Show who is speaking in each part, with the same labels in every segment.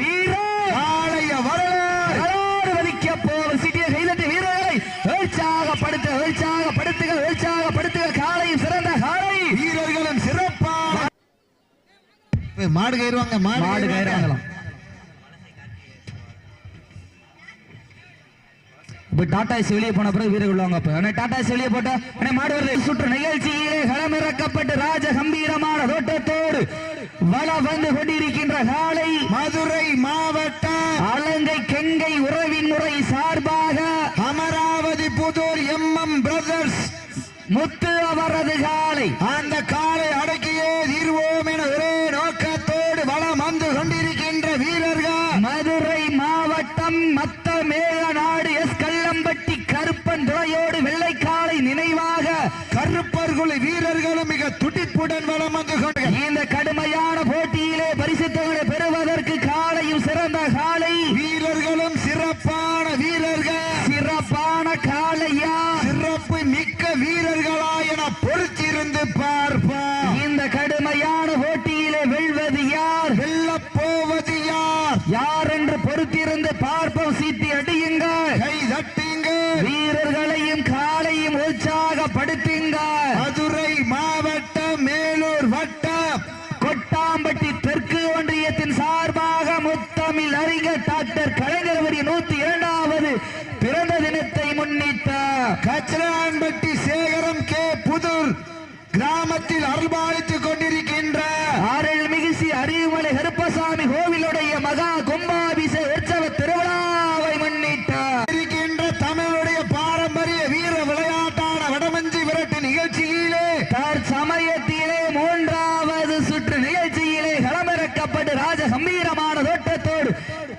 Speaker 1: வீரர்.
Speaker 2: காளைய வரலாறு.
Speaker 1: யாரோடு வலிக்க போகும் சிட்டிய கைதட்டி வீரர்களை உற்சாகப்படுத்த உற்சாகப்படுத்துக உற்சாகப்படுத்துக காலையும் சிறந்த காலை.
Speaker 2: வீரர்களும் சிறப்பான மாடு கயிறுவாங்க
Speaker 1: மாடு
Speaker 2: மாடு
Speaker 1: கயிறாங்களாம். இப்ப டாடா ஏசி வெளியே போன பிறகு வீரர்கள் உள்ளவங்க அப்ப. டாடா ஏசி வெளியே போட்டா ஆனா மாடு வருது. சுற்று நிகழ்ச்சியிலே களமிறக்கப்பட்டு ராஜ கம்பீரமான தோட்டத்தோடு வள வந்து கொண்டிருக்கின்ற காலை
Speaker 2: மதுரை மாவட்ட
Speaker 1: அலங்கை கெங்கை உறவின் முறை சார்பாக
Speaker 2: Amaravathi Puthur M M brothers
Speaker 1: Muthu அவரது காலை.
Speaker 2: அந்த காலை அடக்கியே தீர்வோம் என ஒரே நோக்கத்தோடு வளம் வந்து கொண்டிருக்கின்ற வீரர்கள்
Speaker 1: மதுரை மாவட்டம் மத்த மேகநாடு எஸ் கல்லம்பட்டி கருப்பன் துறையோடு வெள்ளைக்காலை நினைவாக
Speaker 2: கருப்பர்குழி வீரர்களும் மிக துடிப்புடன் வளம் வந்து கொண்டு
Speaker 1: இந்த கடுமையான போட்டியிலே பரிசுத்தவனை பெறுவதற்கு காலையும் சிறந்த காலை
Speaker 2: வீரர்களும் சிறப்பான வீரர்கள்
Speaker 1: சிறப்பான காலையா
Speaker 2: சிறப்பு மிக்க வீரர்களா என பொறுத்திருந்து பார்ப்போம்
Speaker 1: இந்த கடுமையான போட்டியிலே வெல்வது யார்
Speaker 2: வெல்லப் போவது யார்
Speaker 1: யார் என்று பொறுத்திருந்து பார்ப்போம் சீட்டி அடியுங்கள்
Speaker 2: கை தட்டிங்க
Speaker 1: வீரர்களையும் காலையும் உற்சாகப்படுத்துங்க
Speaker 2: மதுரை மாவட்டம் மேலூர் வட்டம்
Speaker 1: கொட்டாம்பட்டி தெற்கு ஒன்றியத்தின் சார்பாக முத்தமிழ் அறிஞர் டாக்டர் கலைஞரவரி நூத்தி இரண்டாவது பிறந்த தினத்தை முன்னிட்ட
Speaker 2: கச்சலான்பட்டி சேகரம் கே புதூர் கிராமத்தில் அருள்பாலித்துக் கொண்டிருக்கின்ற
Speaker 1: ஆரல் மிகுசி அறிவுமலை கருப்பசாமி கோவிலுடைய மகா கும்பாபிஷேக உற்சவ திருவிழாவை முன்னிட்ட
Speaker 2: இருக்கின்ற தமிழுடைய பாரம்பரிய வீர விளையாட்டான வடமஞ்சி விரட்டு நிகழ்ச்சியிலே
Speaker 1: தற்சமயத்திலே மூன்றாவது சுற்று நிகழ்ச்சியிலே களமிறக்கப்பட்டு ராஜ கம்பீரமான தோட்டத்தோடு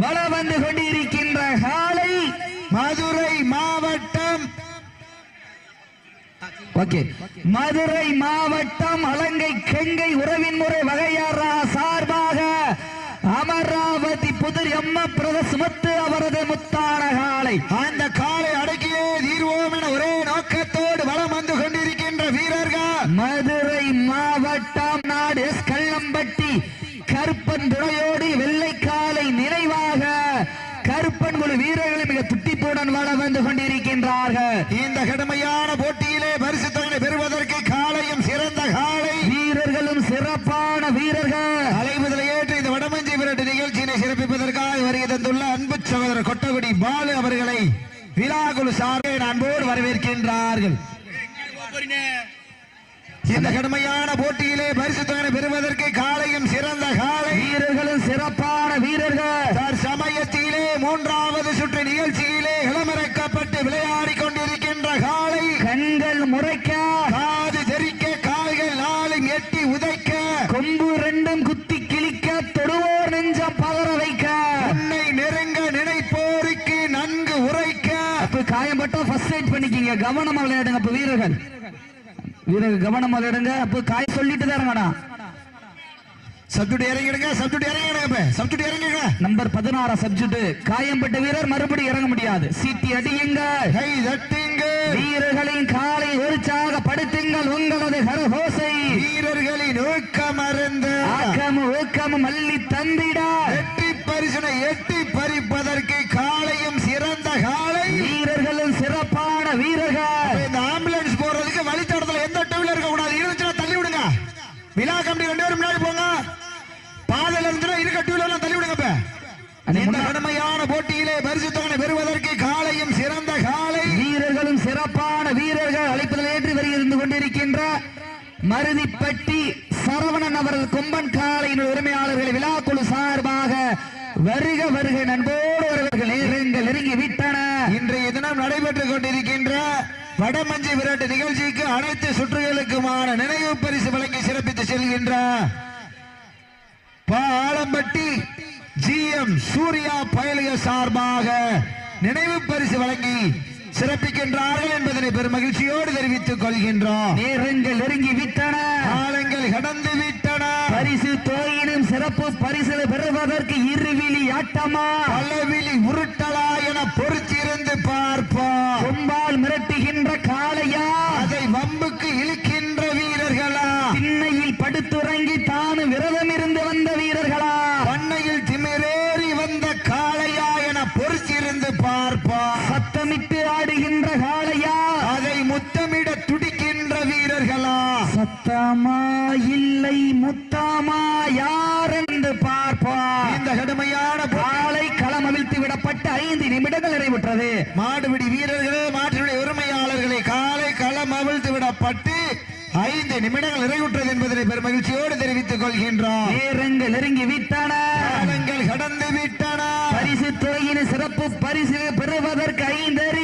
Speaker 1: வள வந்து கொண்டிருக்கின்ற காலை
Speaker 2: மதுரை மாவட்டம்.
Speaker 1: ஓகே மதுரை மாவட்டம் அலங்கை கெங்கை உறவின் முறை வகையாரா சார்பாக அமராவதி புதிர் எம்ம பிரதசுமத்து அவரது முத்தான காலை.
Speaker 2: அந்த காலை அடக்கியே தீர்வோம் என ஒரே நோக்கம் வளம் வந்து கொண்டிருக்கின்ற வீரர்கள்
Speaker 1: மதுரை மாவட்டம் நாடு எஸ் கள்ளம்பட்டி கருப்பன் துணையோடு வெள்ளைக்காலை நினைவாக கருப்பன் குழு வீரர்கள் மிக துட்டிப்புடன் வள வந்து கொண்டிருக்கின்றார்கள்.
Speaker 2: இந்த கடுமையான போட்டியிலே பரிசு தொகை பெறுவதற்கு காலையும் சிறந்த காலை.
Speaker 1: வீரர்களும் சிறப்பான வீரர்கள்.
Speaker 2: அலைமுதலை ஏற்று இந்த வடமஞ்சி விரட்டு நிகழ்ச்சியினை சிறப்பிப்பதற்காக வருகை தந்துள்ள அன்பு சகோதரர் கொட்டகுடி பாலு அவர்களை விழாக்குழு சார்பை அன்போடு வரவேற்கின்றார்கள். இந்த கடுமையான போட்டியிலே பரிசு தொகை பெறுவதற்கு காலையும் சிறந்த காலை.
Speaker 1: வீரர்களும் சிறப்பான வீரர்கள். பண்ணிக்கிங்க கவனமா விளையாடுங்க அப்ப வீரர்கள். வீரர்கள் கவனமா விளையாடுங்க. அப்ப காய சொல்லிட்டு தான்
Speaker 2: சப்ஜெக்ட் இறங்கிடுங்க சப்ஜெக்ட் இறங்கிடுங்க இப்ப சப்ஜெக்ட் இறங்கிடுங்க
Speaker 1: நம்பர் பதினாறு சப்ஜெக்ட். காயம்பட்ட வீரர் மறுபடியும் இறங்க முடியாது. சீட்டி அடியுங்க.
Speaker 2: கை தட்டுங்க.
Speaker 1: வீரர்களின் காலை உற்சாகப்படுத்துங்கள் உங்களது கரகோசை
Speaker 2: வீரர்களின் ஊக்கம் அருந்த
Speaker 1: ஆக்கமும் ஊக்கமும் அள்ளி தந்திட
Speaker 2: எட்டி பரிசனை எட்டி பறிப்பதற்கு காலையும் சிறந்த காலை
Speaker 1: வீரர்களும் சிறப்பான வீரர்கள்
Speaker 2: இந்த ஆம்புலன்ஸ் போறதுக்கு வழித்தடத்துல எந்த டூ வீலர் இருக்க கூடாது இருந்துச்சுன்னா தள்ளி விடுங்க விழா கம்பெனி ரெண்டு பேரும் முன்னாடி போங்க பாதையில இருந்துச்சுன்னா இருக்க டூ இந்த கடுமையான போட்டியிலே பரிசு தொகை பெறுவதற்கு காலையும் சிறந்த காலை.
Speaker 1: வீரர்களும் சிறப்பான வீரர்கள் அழைப்பதில் ஏற்றி வருகிறது கொண்டிருக்கின்ற மருதிப்பட்டி சரவணன் அவர்கள் கொம்பன் காலையின் உரிமையாளர்கள் விழாக்குழு சார்பாக வருக வருக நண்போடு வருவர்கள் நெருங்கள் நெருங்கி விட்டன.
Speaker 2: இன்றைய தினம் நடைபெற்றுக் கொண்டிருக்கின்ற வடமஞ்சி விரட்டு நிகழ்ச்சிக்கு அனைத்து சுற்றுகளுக்குமான நினைவு பரிசு வழங்கி சிறப்பித்து செல்கின்ற பாலம்பட்டி ஜி எம் சூர்யா பயலிய சார்பாக நினைவு பரிசு வழங்கி சிறப்பிக்கின்றார்கள் என்பதனை பெரும் மகிழ்ச்சியோடு தெரிவித்துக் கொள்கின்றோம்.
Speaker 1: நேரங்கள் நெருங்கி விட்டன.
Speaker 2: காலங்கள் கடந்து விட்டன.
Speaker 1: பரிசு தோயினும் சிறப்பு பரிசு பெறுவதற்கு இருவிழி ஆட்டமா?
Speaker 2: பலவிழி உருட்டலா என பொறுத்திருந்து உத்தமா யார் என்று பார்ப்போம்
Speaker 1: இந்த கடுமையான பாலை களம் அவிழ்த்து விடப்பட்ட ஐந்து
Speaker 2: நிமிடங்கள் நிறைவுற்றது. மாடுபிடி வீரர்கள் மாட்டுடைய உரிமையாளர்களை காலை களம் அவிழ்த்து விடப்பட்டு ஐந்து நிமிடங்கள் நிறைவுற்றது என்பதனை பெருமகிழ்ச்சியோடு தெரிவித்துக் கொள்கின்றோம்.
Speaker 1: நேரங்கள் நெருங்கி விட்டன.
Speaker 2: நேரங்கள் கடந்து விட்டன.
Speaker 1: பரிசு துறையின் சிறப்பு பரிசு பெறுவதற்கு ஐந்தறி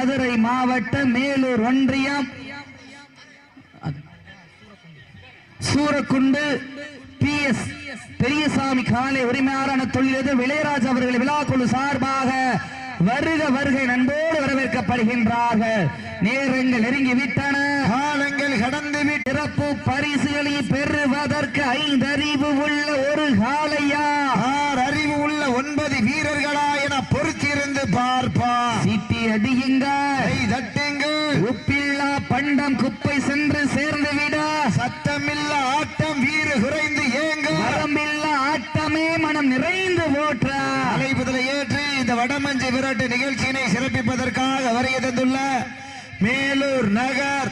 Speaker 1: மதுரை மாவட்ட மேலூர் ஒன்றியம். சூரக்குண்டு பி எஸ் பெரியசாமி காலை உரிமையாளரான தொழிலதிர் இளையராஜ் அவர்கள் விழாக்குழு சார்பாக வருக வருகை நண்போடு வரவேற்கப்படுகின்றார்கள். நேரங்கள் நெருங்கி விட்டன
Speaker 2: காலங்கள் கடந்து
Speaker 1: சிறப்பு பரிசுகளை பெறுவதற்கு ஐந்தறிவு உள்ள ஒரு காளையா?
Speaker 2: தட்டுங்கள்
Speaker 1: உப்பில்லா பண்டம் குப்பை சென்று சேர்ந்து விட
Speaker 2: சத்தமில்ல ஆட்டம் வீறு குறைந்து
Speaker 1: வரம்பில்லா ஆட்டமே மனம் நிறைந்து போற்ற.
Speaker 2: அழைப்புதலை ஏற்று இந்த வடமஞ்சு விரட்டு நிகழ்ச்சியினை சிறப்பிப்பதற்காக வருகை தந்துள்ள மேலூர் நகர்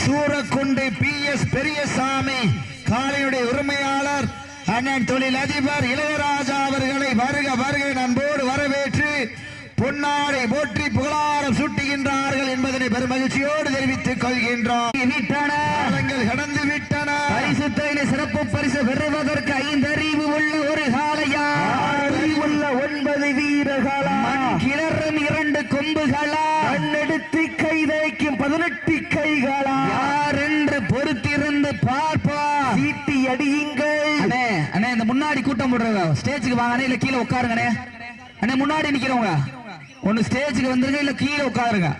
Speaker 2: சூரக்குண்டு பி எஸ் பெரியசாமி காலையுடைய உரிமையாளர் அண்ணன் தொழில் அதிபர் இளையராஜா அவர்களை வருக வருகை நண்போடு வரவேற்று பொன்னாடை போற்றி புகழாரம் சூட்டுகின்றார்கள் என்பதனை பெருமகிழ்ச்சியோடு தெரிவித்துக் கொள்கின்றோம். கடந்து விட்டன.
Speaker 1: பரிசு சிறப்பு பரிசு பெறுவதற்கு ஐந்தறிவு உள்ள ஒரு காளையா?
Speaker 2: உள்ள ஒன்பது வீரர்களா?
Speaker 1: கிளறும் இரண்டு கொம்புகளா?
Speaker 2: கண்ணெடுத்து கை வைக்கும் பதினெட்டு கைகளா?
Speaker 1: யார் என்று பொறுத்திருந்து பார்ப்பா.
Speaker 2: சீட்டி அடியுங்கள்.
Speaker 1: அண்ணே அண்ணே இந்த முன்னாடி கூட்டம் போடுறவங்க ஸ்டேஜுக்கு வாங்கண்ணே இல்ல கீழே உட்காருங்கண்ணே அண்ணே முன்னாடி நிக்கிறவங்க. ஒன்னு ஸ்டேஜுக்கு வந்துருங்க இல்ல கீழே உட்காருங்க.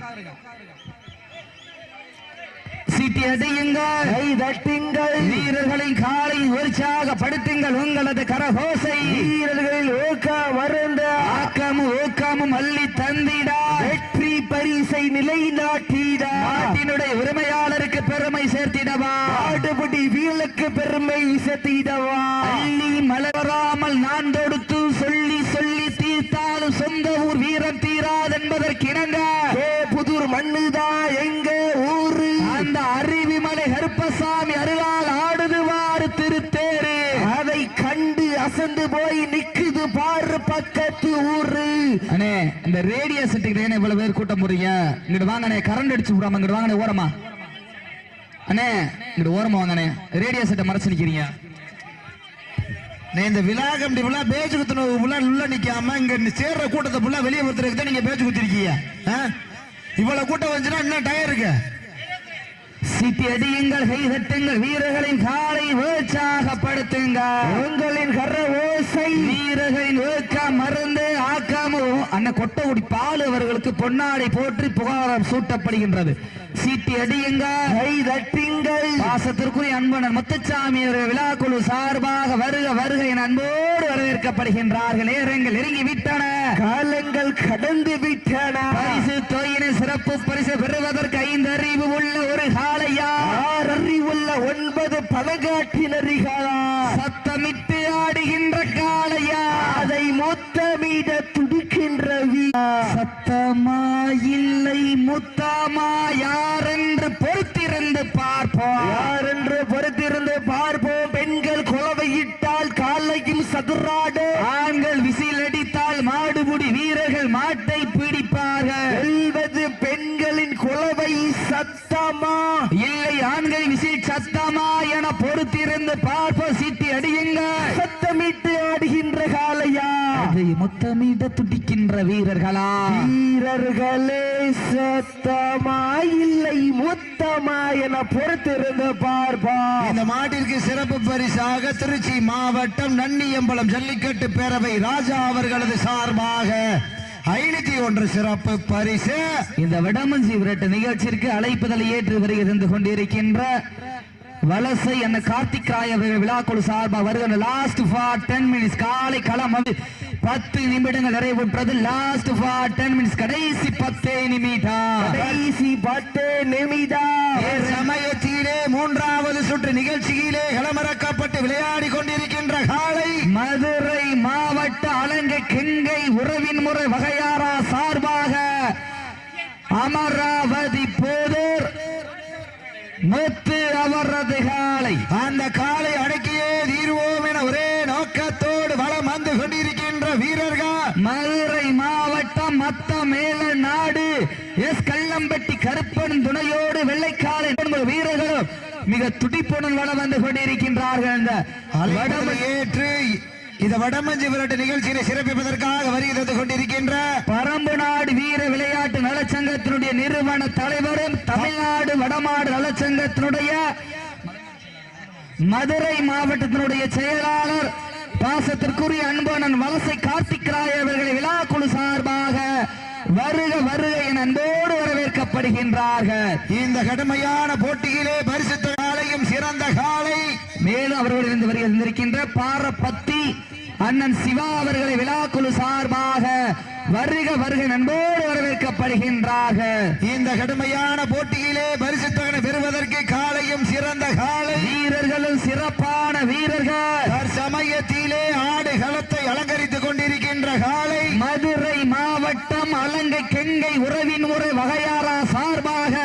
Speaker 1: சீட்டி அடியுங்க
Speaker 2: கை தட்டுங்கள்.
Speaker 1: வீரர்களின் காலை உற்சாகப்படுத்துங்கள் உங்களது கரகோசை.
Speaker 2: வீரர்களில் ஊக்க மருந்த.
Speaker 1: ஆக்கமும் ஊக்கமும் அள்ளி தந்திடா.
Speaker 2: வெற்றி பரிசை நிலைநாட்டிட.
Speaker 1: நாட்டினுடைய உரிமையாளருக்கு பெருமை சேர்த்திடவா.
Speaker 2: ஆடுபடி வீரலுக்கு பெருமை சேர்த்திடவா.
Speaker 1: அள்ளி மலராமல் நான் அண்ணே இந்த ரேடியோ செட்டுக்கு ஏன் இவ்வளவு பேர் கூட்டம் போடுறீங்க இங்கிட்டு வாங்கண்ணே கரண்ட் அடிச்சு விடாம இங்கிட்டு வாங்கண்ணே ஓரமா. அண்ணே இங்கிட்டு ஓரமா வாங்கண்ணே. ரேடியோ செட்டை மறைச்சு நிக்கிறீங்க.
Speaker 2: இந்த விழா கம்பி ஃபுல்லா பேச்சு குத்துனது ஃபுல்லா உள்ள நிக்காம இங்க சேர்ற கூட்டத்தை ஃபுல்லா வெளியே ஒருத்தருக்கு தான் நீங்க பேச்சு குத்திருக்கீங்க. ஆ? இவ்வளவு கூட்டம் வந்துச்சுன்னா இன்னும் டயர் இருக்கு.
Speaker 1: சிட்டி அடியுங்கள் கை தட்டுங்கள் வீரர்களின் காலை உற்சாகப்படுத்துங்கள்
Speaker 2: உங்களின் கர ஓசை.
Speaker 1: வீரர்களின் ஊக்க மருந்து ஆக்காம அண்ணன் கொட்டகுடி பால் அவர்களுக்கு பொன்னாடை போற்றி புகாரம் சூட்டப்படுகின்றது. சீட்டி அடியுங்க.
Speaker 2: கை தட்டுங்கள்.
Speaker 1: பாசத்திற்குரிய அன்பனர் முத்துச்சாமி அவர்கள் விழாக்குழு சார்பாக வருக வருகை என அன்போடு வரவேற்கப்படுகின்றார்கள். நேரங்கள் நெருங்கி விட்டன
Speaker 2: காலங்கள் கடந்து விட்டன
Speaker 1: பரிசு தொகையினை சிறப்பு பரிசு பெறுவதற்கு ஐந்து அறிவு உள்ள ஒரு காளையா
Speaker 2: ஆறு அறிவுள்ள ஒன்பது பழங்காட்டினரிகளா
Speaker 1: சத்தமிட்டு ஆடுகின்ற காளையா?
Speaker 2: அதை மொத்தமிட வீரா.
Speaker 1: சத்தமா இல்லை முத்தமா யார் என்று பொறுத்திருந்து பார்ப்போம்.
Speaker 2: யார் என்று பொறுத்திருந்து பார்ப்போம். பெண்கள் குலவையிட்டால் காலையும் சதுராடு
Speaker 1: ஆண்கள் விசில் அடித்தால் மாடுபுடி வீரர்கள் மாட்டை பிடிப்பார்கள்.
Speaker 2: வெல்வது பெண்களின் குலவை சத்தமா?
Speaker 1: இல்லை ஆண்கள் விசில் சத்தமா என பொறுத்திருந்து பார்ப்போம். சீட்டி அடியுங்க
Speaker 2: சத்தமிட்டு ஆடுகின்ற
Speaker 1: அதை முத்தமிட துடிக்கின்ற வீரர்களா?
Speaker 2: வீரர்களே சத்தமா இல்லை முத்தமா என பொறுத்திருந்து பார்ப்பா இந்த மாட்டிற்கு சிறப்பு பரிசாக திருச்சி மாவட்டம் நன்னியம்பலம் ஜல்லிக்கட்டு பேரவை ராஜா அவர்களது சார்பாக ஐநூத்தி ஒன்று சிறப்பு பரிசு.
Speaker 1: இந்த விடமஞ்சி விரட்டு நிகழ்ச்சிக்கு அழைப்புதலை ஏற்று வருகை தந்து கொண்டிருக்கின்ற வலசை என்ன கார்த்திக் ராய் விழாக்குழு சார்பாக வருகின்ற லாஸ்ட் ஃபார் டென் மினிட்ஸ் காலை களம் பத்து நிமிடங்கள் நிறைவுற்றது லாஸ்ட் ஃபார் டென் மினிட்ஸ் கடைசி பத்தே நிமிடம்.
Speaker 2: கடைசி பத்து நிமிடம். சமயத்திலே மூன்றாவது சுற்று நிகழ்ச்சியிலே களமிறக்கப்பட்டு விளையாடி கொண்டிருக்கின்ற காலை.
Speaker 1: மதுரை மாவட்ட அலங்கை கிங்கை உறவின் முறை வகையாரா சார்பாக அமராவதி போதூர் முத்து அவரது காலை.
Speaker 2: அந்த காலை அடக்கியே தீர்வோம் என ஒரே நோக்கத்தோடு வளம்
Speaker 1: மதுரை மாவட்டம் மத்த மேல நாடு. எஸ். கள்ளம்பட்டி கருப்பன் துணையோடு வெள்ளைக்காலை வீரர்களும் மிக துடிப்புடன் வளம் வந்து கொண்டிருக்கின்றார்கள். இந்த
Speaker 2: ஏற்று இந்த வடமஞ்சு விரட்டு நிகழ்ச்சியை சிறப்பிப்பதற்காக வருகை தந்து கொண்டிருக்கின்ற
Speaker 1: பரம்பு நாடு வீர விளையாட்டு நலச்சங்கத்தினுடைய நிறுவன தலைவரும் தமிழ்நாடு வடமாடு நலச்சங்கத்தினுடைய மதுரை மாவட்டத்தினுடைய செயலாளர் பாசத்திற்குரிய அன்பனன் வலசை கார்த்திக் ராய் அவர்களை விழாக்குழு சார்பாக வருக வருக என அன்போடு வரவேற்கப்படுகின்றார்கள்.
Speaker 2: இந்த கடுமையான போட்டியிலே பரிசுத்த காலையும் சிறந்த காலை.
Speaker 1: மேலும் அவர்கள் இருந்து வருகின்ற பாரப்பத்தி அண்ணன் சிவா அவர்களை விழாக்குழு சார்பாக வருக வருக நண்போடு வரவேற்கப்படுகின்றார்கள்
Speaker 2: இந்த கடுமையான போட்டியிலே பரிசுத்தகனை பெறுவதற்கு காலையும் சிறந்த காலை.
Speaker 1: வீரர்களும் சிறப்பான வீரர்கள்.
Speaker 2: தற்சமயத்திலே ஆடு களத்தை அலங்கரித்துக் கொண்டிருக்கின்ற காலை.
Speaker 1: மதுரை மாவட்டம் அலங்கை கெங்கை உறவின் முறை வகையாரா சார்பாக.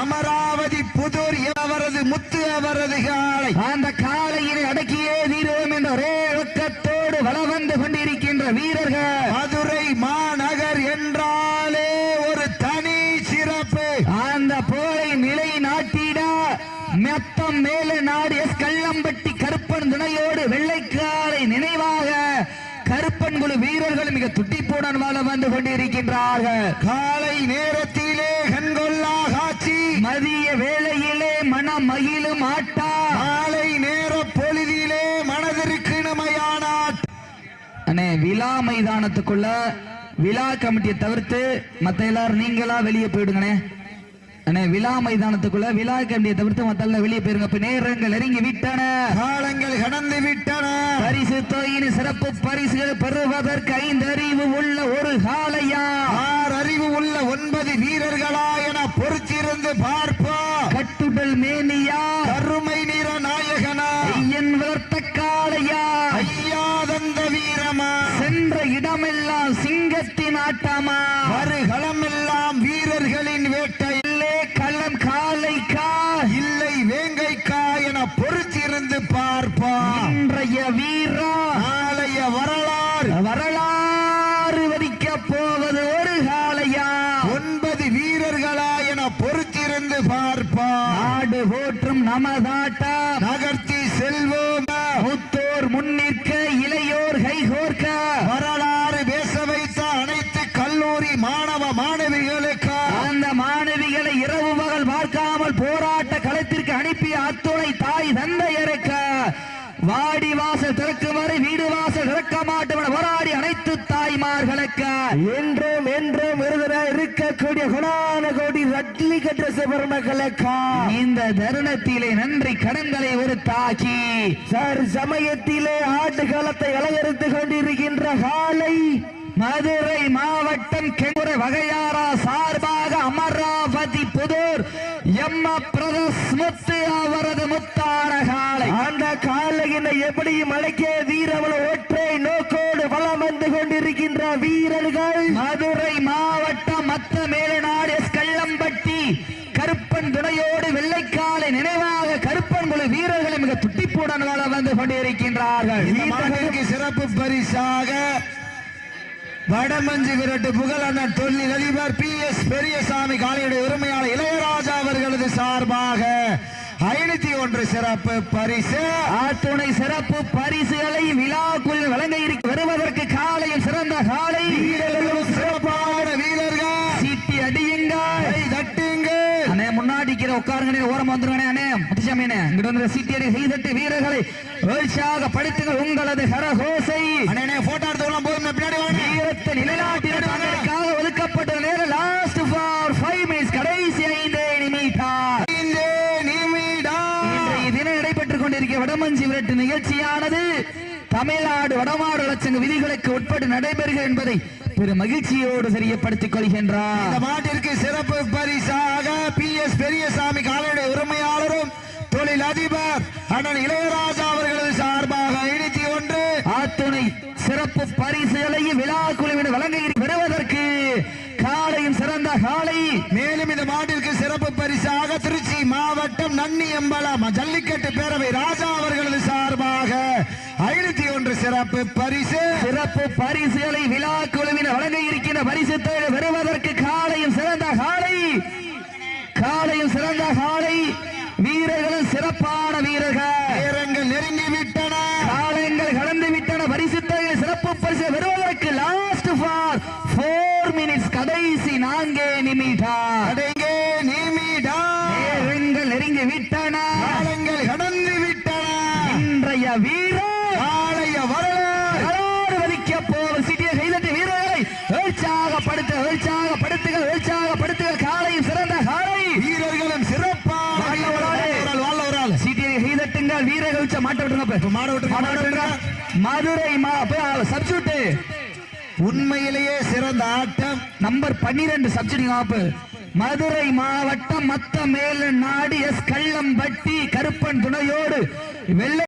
Speaker 2: அமராவதி புதூர் அவரது முத்து அவரது காலை.
Speaker 1: அந்த காலையினை அடக்கியே தீர்வோம் என்ற ஒரே இலக்கத்தோடு வலம் வந்து கொண்டிருக்கின்ற வீரர்கள்
Speaker 2: மதுரை மாநகர் என்றாலே ஒரு தனி சிறப்பு
Speaker 1: அந்த போரை நிலை நாட்டிட மெத்தம் மேல நாடு எஸ் கள்ளம்பட்டி கருப்பன் துணையோடு வெள்ளைக்காலை நினைவாக கருப்பன் குழு வீரர்கள் மிக துட்டிப்புடன் வாழ வந்து கொண்டிருக்கின்றார்கள்.
Speaker 2: காலை நேரத்திலே கண்கொள்ளா காட்சி.
Speaker 1: மதிய வேளையிலே மனம் மகிழும் ஆட்டா.
Speaker 2: மாலை நேர பொழுதிலே மனதிற்கு இனிமையான.
Speaker 1: அண்ணே விழா மைதானத்துக்குள்ள விழா கமிட்டியை தவிர்த்து மத்த எல்லாரும் நீங்களா வெளியே போயிடுங்கண்ணே. விழா மைதானத்துக்குள்ள விழா கமிட்டியை தவிர்த்து மத்த எல்லாம் வெளியே போயிருங்க நேரங்கள் நெருங்கி விட்டன.
Speaker 2: காலங்கள் கடந்து விட்டன.
Speaker 1: பரிசு தொகையின் சிறப்பு பரிசுகள் பெறுவதற்கு ஐந்து அறிவு உள்ள ஒரு காளையா?
Speaker 2: ஆர் அறிவு உள்ள ஒன்பது வீரர்களா என பொறுத்திருந்து பார்ப்போம்
Speaker 1: கட்டுடல் மேனியா?
Speaker 2: கருமை நிற நாயகனா?
Speaker 1: ஐயன் வளர்த்த காளையா?
Speaker 2: ஐயாதந்த வீரமா?
Speaker 1: சென்ற இடமெல்லாம் சிங்கத்தின் ஆட்டமா?
Speaker 2: வருகளமெல்லாம் வீரர்களின் வேட்டை
Speaker 1: இல்லே களம் காளைக்கா
Speaker 2: இல்லை வேங்கைக்கா என பொறுத்திருந்து பார்ப்போம்
Speaker 1: இன்றைய வீரா
Speaker 2: நாளைய வரலாறு.
Speaker 1: வரலாறு வடிக்க போவது ஒரு காளையா?
Speaker 2: ஒன்பது வீரர்களா என பொறுத்திருந்து பார்ப்போம்
Speaker 1: நாடு போற்றும் நமதாட்டா?
Speaker 2: நகர்த்தி செல்வோம்?
Speaker 1: மூத்தோர் முன்னிற்க இளையோர் கைகோர்க்க
Speaker 2: வரலாறு பேச வைத்த அனைத்து கல்லூரி மாணவ மாணவிகளுக்கு
Speaker 1: தாய்மார்களுக்கு
Speaker 2: என்றும் என்றும் விருதுல இருக்கக்கூடிய குணான கோடி ரட்லி கற்ற சிவர்மகளுக்கா
Speaker 1: இந்த தருணத்திலே நன்றி கடன்களை ஒரு தாக்கி
Speaker 2: சார் சமயத்திலே ஆட்டு காலத்தை அலங்கரித்து கொண்டிருக்கின்ற காலை
Speaker 1: மதுரை மாவட்டம் கெங்குரை வகையாரா சார்பாக அமராவதி புதூர் எம்ம பிரதஸ் முத்து அவரது முத்தான காலை.
Speaker 2: அந்த காலையினை எப்படியும் அழைக்க வீரவள ஒற்றை நோக்கோடு வளம் வந்து கொண்டிருக்கின்ற வீரர்கள்
Speaker 1: மதுரை மாவட்டம் மத்த மேலநாடு எஸ் கள்ளம்பட்டி கருப்பன் துணையோடு வெள்ளைக்காலை நினைவாக கருப்பன் குழு வீரர்களை மிக துட்டிப்புடன் வாழ வந்து
Speaker 2: இந்த சிறப்பு பரிசாக வடமஞ்சு விரட்டு புகழண்ணன் தொழில் அதிபர் பி எஸ் பெரியசாமி காலையுடைய உரிமையாளர் இளையராஜா அவர்களது சார்பாக ஐநூத்தி ஒன்று சிறப்பு பரிசு.
Speaker 1: ஆத்துணை சிறப்பு பரிசுகளை விழாக்குள் வழங்க வருவதற்கு காலையில் சிறந்த காலை.
Speaker 2: வீரர்களும்
Speaker 1: முன்னாடி கீழே உட்காருங்க ஓரம் வந்துருங்க அண்ணே. முத்துசாமி அண்ணே இங்கிட்ட வந்து சீட்டி அடி செய்தட்டு வீரர்களை உற்சாக படுத்துங்கள் உங்களது கரகோசை
Speaker 2: அண்ணே போட்டோ எடுத்துக்கலாம் போதும் பின்னாடி வாங்க.
Speaker 1: வீரத்தை நிலைநாட்டின தங்களுக்காக ஒதுக்கப்பட்ட நேரம் லாஸ்ட் ஃபார் ஃபைவ் மினிட்ஸ் கடைசி ஐந்து நிமிடம்.
Speaker 2: ஐந்து நிமிடம்.
Speaker 1: இன்றைய தினம் நடைபெற்றுக் கொண்டிருக்கிற வடமஞ்சி விரட்டு நிகழ்ச்சியானது தமிழ்நாடு வடமாடு லட்சங்க விதிகளுக்கு உட்பட்டு நடைபெறுகிறது என்பதை பெரும் மகிழ்ச்சியோடு தெரியப்படுத்திக் கொள்கின்றார்.
Speaker 2: இந்த மாட்டிற்கு சிறப்பு பரிசாக பி எஸ் பெரியசாமி காலையுடைய உரிமையாளரும் தொழில் அதிபர் அண்ணன் இளையராஜா அவர்களது சார்பாக ஐநூத்தி ஒன்று.
Speaker 1: ஆத்துணை சிறப்பு பரிசுகளையும் விழா குழுவினர் வழங்கி பெறுவதற்கு காலையும் சிறந்த காலை.
Speaker 2: மேலும் இந்த மாட்டிற்கு சிறப்பு பரிசாக திருச்சி மாவட்டம் நன்னி அம்பலம் ஜல்லிக்கட்டு பேரவை ராஜா அவர்களது சார்பாக ஐநூத்தி ஒன்று சிறப்பு பரிசு.
Speaker 1: சிறப்பு பரிசுகளை விழா குழுவினர் வழங்க இருக்கின்ற பரிசு தொகை பெறுவதற்கு காலையும் காலையும் சிறந்த காலை வீரர்களும் சிறப்பான வீரர்கள்.
Speaker 2: நேரங்கள் நெருங்கி விட்டன.
Speaker 1: காலங்கள் கடந்து விட்டன. பரிசு சிறப்பு பரிசு பெறுவதற்கு லாஸ்ட் ஃபார் போர் மினிட்ஸ் கடைசி நான்கே நிமிடம்.
Speaker 2: அடங்கே நீமிடா
Speaker 1: நேரங்கள் நெருங்கி விட்டன.
Speaker 2: காலங்கள் கடந்து விட்டன.
Speaker 1: இன்றைய வீரர்
Speaker 2: காலைய வரலாறு
Speaker 1: கலோடு வலிக்க போகும் சிட்டிய கைதட்டி வீரர்களை உற்சாகப்படுத்த உற்சாகப்படுத்துக உற்சாகப்படுத்துக காலையும் சிறந்த காலை
Speaker 2: வீரர்களும் சிறப்பான
Speaker 1: வாழ ஒரு ஆளு.
Speaker 2: ஒரு ஆள், வாழ ஒரு ஆள்.
Speaker 1: சிட்டியை கைதட்டுங்கள் வீரர்கள் உச்ச மாட்ட விட்டுருங்க
Speaker 2: இப்ப மாட விட்டுருங்க, மாட விட்டுருங்க.
Speaker 1: மதுரை மா சப்ஸ்டியூட்
Speaker 2: உண்மையிலேயே சிறந்த ஆட்டம்.
Speaker 1: நம்பர் பன்னிரண்டு சப்சிடி ஆப்பு மதுரை மாவட்டம் மத்த மேல நாடு எஸ் கள்ளம்பட்டி கருப்பன் துணையோடு. வெள்ளை